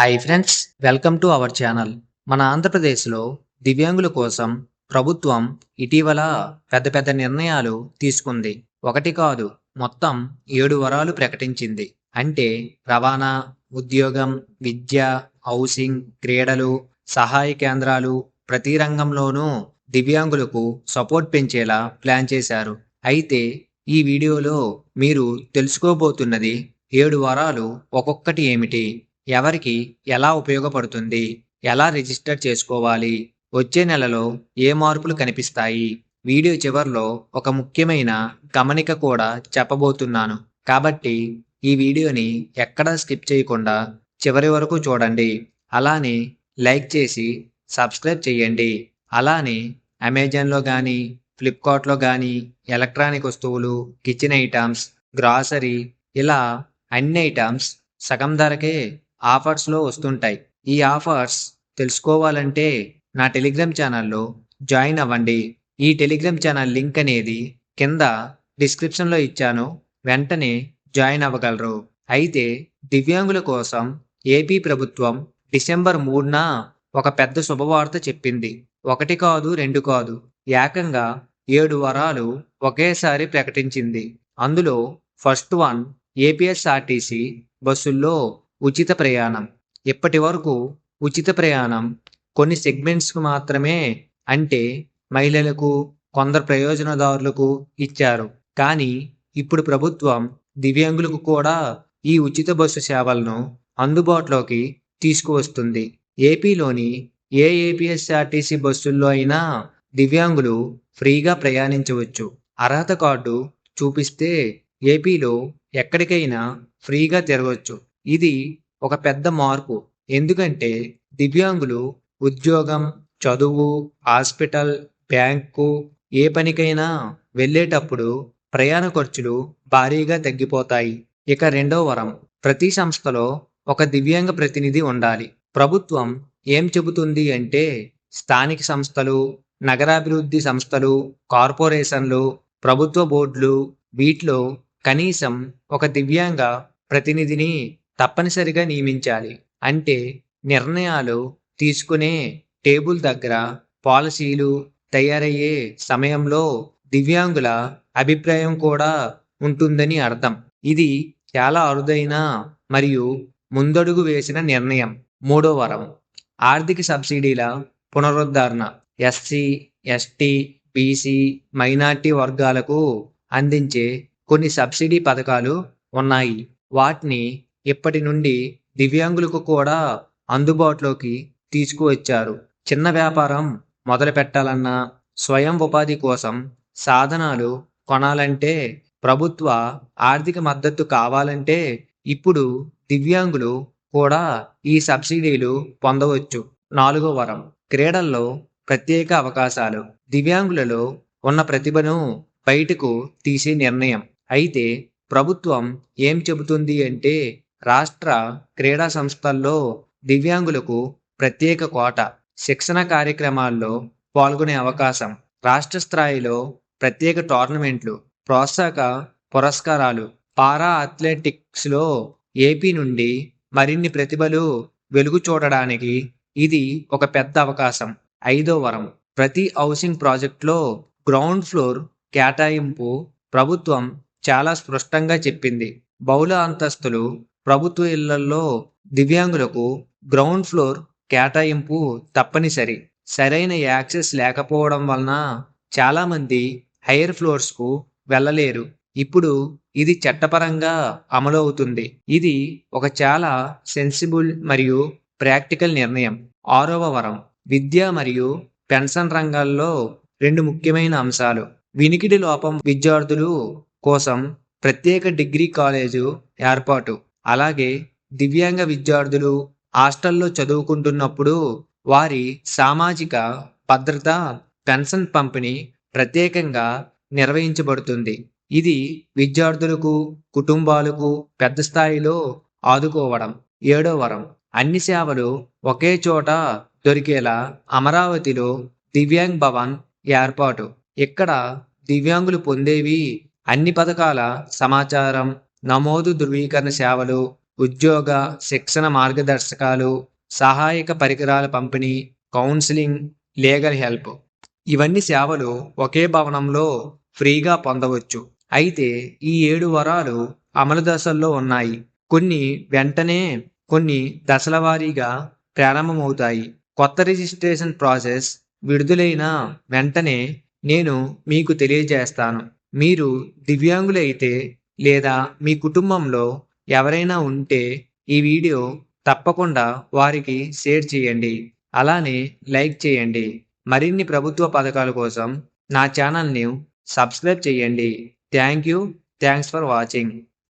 Hi friends welcome to our channel మన ఆంధ్రప్రదేశ్లో దివ్యాంగుల కోసం ప్రభుత్వం ఇటీవల పెద్ద పెద్ద నిర్ణయాలు తీసుకుంది. ఒకటి కాదు మొత్తం ఏడు వరాలు ప్రకటించింది. అంటే రవాణా ఉద్యోగం విద్య హౌసింగ్ క్రీడలు సహాయ కేంద్రాలు ప్రతి రంగంలోనూ దివ్యాంగులకు సపోర్ట్ పెంచేలా ప్లాన్ చేశారు. అయితే ఈ వీడియోలో మీరు తెలుసుకోబోతున్నది ఏడు వరాలు ఒక్కొక్కటి ఏమిటి? ఎవరికి ఎలా ఉపయోగపడుతుంది ఎలా రిజిస్టర్ చేసుకోవాలి వచ్చే నెలలో ఏ మార్పులు కనిపిస్తాయి వీడియో చివరిలో ఒక ముఖ్యమైన గమనిక కూడా చెప్పబోతున్నాను. కాబట్టి ఈ వీడియోని ఎక్కడా స్కిప్ చేయకుండా చివరి వరకు చూడండి. అలానే లైక్ చేసి సబ్స్క్రైబ్ చేయండి. అలానే అమెజాన్లో కానీ ఫ్లిప్కార్ట్లో కానీ ఎలక్ట్రానిక్ వస్తువులు కిచెన్ ఐటమ్స్ గ్రాసరీ ఇలా అన్ని ఐటమ్స్ సగం ధరకే ఆఫర్స్లో వస్తుంటాయి. ఈ ఆఫర్స్ తెలుసుకోవాలంటే నా టెలిగ్రామ్ ఛానల్లో జాయిన్ అవ్వండి. ఈ టెలిగ్రామ్ ఛానల్ లింక్ అనేది కింద డిస్క్రిప్షన్లో ఇచ్చాను. వెంటనే జాయిన్ అవ్వగలరు. అయితే దివ్యాంగుల కోసం ఏపీ ప్రభుత్వం డిసెంబర్ మూడున ఒక పెద్ద శుభవార్త చెప్పింది. ఒకటి కాదు రెండు కాదు. ఏకంగా ఏడు వరాలు ఒకేసారి ప్రకటించింది. అందులో ఫస్ట్ వన్ ఏపీఎస్ఆర్టీసీ బస్సుల్లో ఉచిత ప్రయాణం. ఇప్పటి వరకు ఉచిత ప్రయాణం? కొన్ని సెగ్మెంట్స్కు మాత్రమే అంటే మహిళలకు కొందరు ప్రయోజనదారులకు ఇచ్చారు. కానీ ఇప్పుడు ప్రభుత్వం దివ్యాంగులకు కూడా ఈ ఉచిత బస్సు సేవలను అందుబాటులోకి తీసుకువస్తుంది. ఏపీలోని ఏ ఏపీఎస్ఆర్టీసీ బస్సుల్లో అయినా దివ్యాంగులు ఫ్రీగా ప్రయాణించవచ్చు. అర్హత కార్డు చూపిస్తే ఏపీలో ఎక్కడికైనా ఫ్రీగా తిరగవచ్చు. ఇది ఒక పెద్ద మార్పు. ఎందుకంటే దివ్యాంగులు ఉద్యోగం చదువు హాస్పిటల్ బ్యాంకు ఏ పనికైనా వెళ్ళేటప్పుడు ప్రయాణ ఖర్చులు భారీగా తగ్గిపోతాయి. ఇక రెండో వరం. ప్రతి సంస్థలో ఒక దివ్యాంగ ప్రతినిధి ఉండాలి. ప్రభుత్వం ఏం చెబుతుంది అంటే స్థానిక సంస్థలు నగరాభివృద్ధి సంస్థలు కార్పొరేషన్లు ప్రభుత్వ బోర్డులు వీటిలో కనీసం ఒక దివ్యాంగ ప్రతినిధిని తప్పనిసరిగా నియమించాలి. అంటే నిర్ణయాలు తీసుకునే టేబుల్ దగ్గర పాలసీలు తయారయ్యే సమయంలో దివ్యాంగుల అభిప్రాయం కూడా ఉంటుందని అర్థం. ఇది చాలా అరుదైన మరియు ముందడుగు వేసిన నిర్ణయం. మూడో వరం. ఆర్థిక సబ్సిడీల పునరుద్ధరణ. ఎస్సీ ఎస్టీ బీసీ మైనార్టీ వర్గాలకు అందించే కొన్ని సబ్సిడీ పథకాలు ఉన్నాయి. వాటిని ఇప్పటి నుండి దివ్యాంగులకు కూడా అందుబాటులోకి తీసుకువచ్చారు. చిన్న వ్యాపారం మొదలు పెట్టాలన్నా స్వయం ఉపాధి కోసం సాధనాలు కొనాలంటే ప్రభుత్వ ఆర్థిక మద్దతు కావాలంటే ఇప్పుడు దివ్యాంగులు కూడా ఈ సబ్సిడీలు పొందవచ్చు. నాలుగో వరం క్రీడల్లో ప్రత్యేక అవకాశాలు. దివ్యాంగులలో ఉన్న ప్రతిభను బయటకు తీసే నిర్ణయం. అయితే ప్రభుత్వం ఏం చెబుతుంది అంటే రాష్ట్ర క్రీడా సంస్థల్లో దివ్యాంగులకు ప్రత్యేక కోట శిక్షణ కార్యక్రమాల్లో పాల్గొనే అవకాశం రాష్ట్ర స్థాయిలో ప్రత్యేక టోర్నమెంట్లు ప్రోత్సాహక పురస్కారాలు పారా అథ్లెటిక్స్లో ఏపీ నుండి మరిన్ని ప్రతిభలు వెలుగు చూడడానికి ఇది ఒక పెద్ద అవకాశం. ఐదో వరం ప్రతి హౌసింగ్ ప్రాజెక్టులో గ్రౌండ్ ఫ్లోర్ కేటాయింపు ప్రభుత్వం చాలా స్పష్టంగా చెప్పింది. బహుళ అంతస్తులు ప్రభుత్వ ఇళ్ళలో దివ్యాంగులకు గ్రౌండ్ ఫ్లోర్ కేటాయింపు తప్పనిసరి. సరైన యాక్సెస్ లేకపోవడం వలన చాలామంది హైయర్ ఫ్లోర్స్కు వెళ్ళలేరు. ఇప్పుడు ఇది చట్టపరంగా అమలు అవుతుంది ఇది ఒక చాలా సెన్సిబుల్ మరియు ప్రాక్టికల్ నిర్ణయం. ఆరవ వరం విద్య మరియు పెన్షన్ రంగాల్లో రెండు ముఖ్యమైన అంశాలు. వినికిడి లోపం విద్యార్థులు కోసం ప్రత్యేక డిగ్రీ కాలేజు ఏర్పాటు. అలాగే దివ్యాంగ విద్యార్థులు హాస్టల్లో చదువుకుంటున్నప్పుడు వారి సామాజిక భద్రత పెన్షన్ పంపిణీ ప్రత్యేకంగా నిర్వహించబడుతుంది. ఇది విద్యార్థులకు కుటుంబాలకు పెద్ద స్థాయిలో ఆదుకోవడం. ఏడో వరం. అన్ని సేవలు ఒకే చోట దొరికేలా అమరావతిలో దివ్యాంగ్ భవన్ ఏర్పాటు. ఇక్కడ దివ్యాంగులు పొందేవి అన్ని పథకాల సమాచారం నమోదు ధృవీకరణ సేవలు ఉద్యోగ శిక్షణ మార్గదర్శకాలు సహాయక పరికరాల పంపిణీ కౌన్సిలింగ్ లీగల్ హెల్ప్. ఇవన్నీ సేవలు ఒకే భవనంలో ఫ్రీగా పొందవచ్చు. అయితే ఈ ఏడు వరాలు అమలు దశల్లో ఉన్నాయి. కొన్ని వెంటనే కొన్ని దశల వారీగా ప్రారంభమవుతాయి. కొత్త రిజిస్ట్రేషన్ ప్రాసెస్ విడుదలైన వెంటనే నేను మీకు తెలియజేస్తాను. మీరు దివ్యాంగులైతే లేదా మీ కుటుంబంలో ఎవరైనా ఉంటే ఈ వీడియో తప్పకుండా వారికి షేర్ చేయండి. అలానే లైక్ చేయండి. మరిన్ని ప్రభుత్వ పథకాల కోసం నా ఛానల్ని సబ్స్క్రైబ్ చేయండి. Thank you. Thanks for watching.